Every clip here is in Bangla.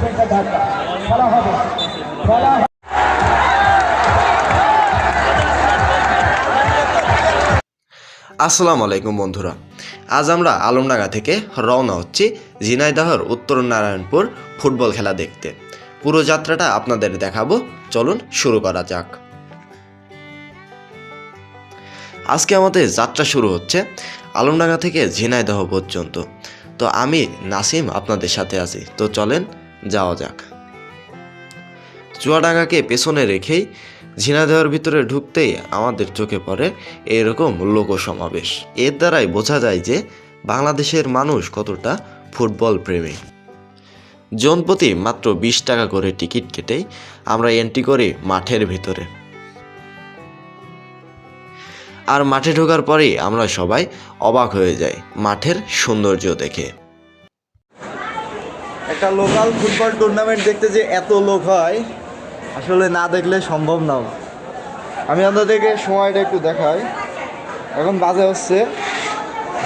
খেলা হবে। খেলা আসসালামু আলাইকুম বন্ধুরা। আজ আমরা আলমডাঙ্গা থেকে রওনা হচ্ছি ঝিনাইদহর উত্তর নারায়ণপুর ফুটবল খেলা দেখতে। পুরো যাত্রাটা আপনাদের দেখাবো। চলুন শুরু করা যাক। আজকে আমাদের যাত্রা শুরু হচ্ছে আলমডাঙ্গা থেকে ঝিনাইদহ পর্যন্ত। তো আমি নাসিম আপনাদের সাথে আছি। তো চলেন যাওয়া যাক। চুয়াডাঙ্গাকে পেছনে রেখেই ঝিনাইদহের ভিতরে ঢুকতেই আমাদের চোখে পড়ে এরকম লোক সমাবেশ এর দ্বারাই বোঝা যায় যে বাংলাদেশের মানুষ কতটা ফুটবল প্রেমী। জনপ্রতি মাত্র বিশ টাকা করে টিকিট কেটেই আমরা এন্ট্রি করি মাঠের ভিতরে। আর মাঠে ঢোকার পরেই আমরা সবাই অবাক হয়ে যাই মাঠের সৌন্দর্য দেখে। একটা লোকাল ফুটবল টুর্নামেন্ট দেখতে যে এত লোক হয়, আসলে না দেখলে সম্ভব না। আমি আপনাদেরকে সময়টা একটু দেখাই। এখন বাজে হচ্ছে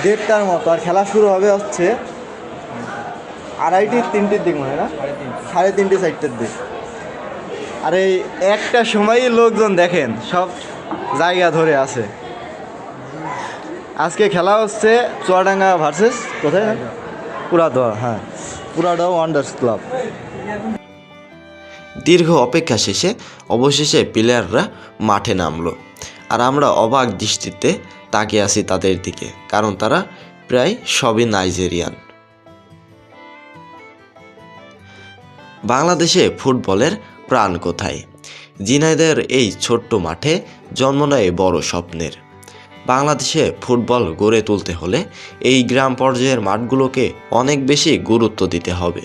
দেড়টার মতো, আর খেলা শুরু হবে হচ্ছে আড়াইটি তিনটির দিক মনে হয় না? সাড়ে তিনটে, চারটের দিক। আর এই একটা সময়ই লোকজন দেখেন, সব জায়গা ধরে আছে। আজকে খেলা হচ্ছে চুয়াডাঙ্গা ভার্সেস কোথায়? হ্যাঁ। দীর্ঘ অপেক্ষা শেষে অবশেষে প্লেয়াররা মাঠে নামলো। আর আমরা অবাক দৃষ্টিতে তাকিয়ে আছি তাদের দিকে, কারণ তারা প্রায় সবই নাইজেরিয়ান বাংলাদেশে ফুটবলের প্রাণ কোথায়? জিনাইদের এই ছোট্ট মাঠে জন্ম নেয় বড় স্বপ্নের। বাংলাদেশে ফুটবল গড়ে তুলতে হলে এই গ্রাম পর্যায়ের মাঠগুলোকে অনেক বেশি গুরুত্ব দিতে হবে।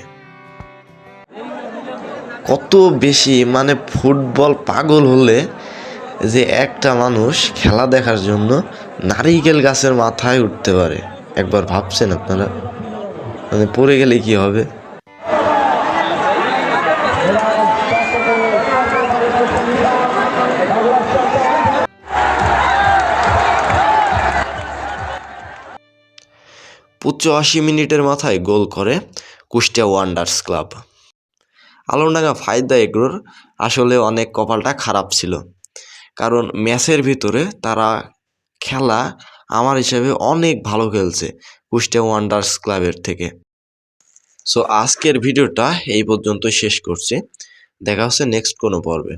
কত বেশি মানে ফুটবল পাগল হলে যে একটা মানুষ খেলা দেখার জন্য নারিকেল গাছের মাথায় উঠতে পারে। একবার ভাবছেন আপনারা? মানে পড়ে গেলে কি হবে? পঁচাশি মিনিটের মাথায় গোল করে কুষ্টিয়া ওয়ান্ডার্স ক্লাব। আলমডাঙ্গা ফায়দা এগ্রোর আসলে অনেক কপালটা খারাপ ছিল। কারণ ম্যাচের ভিতরে তারা খেলা আমার হিসেবে অনেক ভালো খেলছে কুষ্টিয়া ওয়ান্ডার্স ক্লাবের থেকে। সো আজকের ভিডিওটা এই পর্যন্ত শেষ করছি। দেখা হচ্ছে নেক্সট কোনো পর্বে।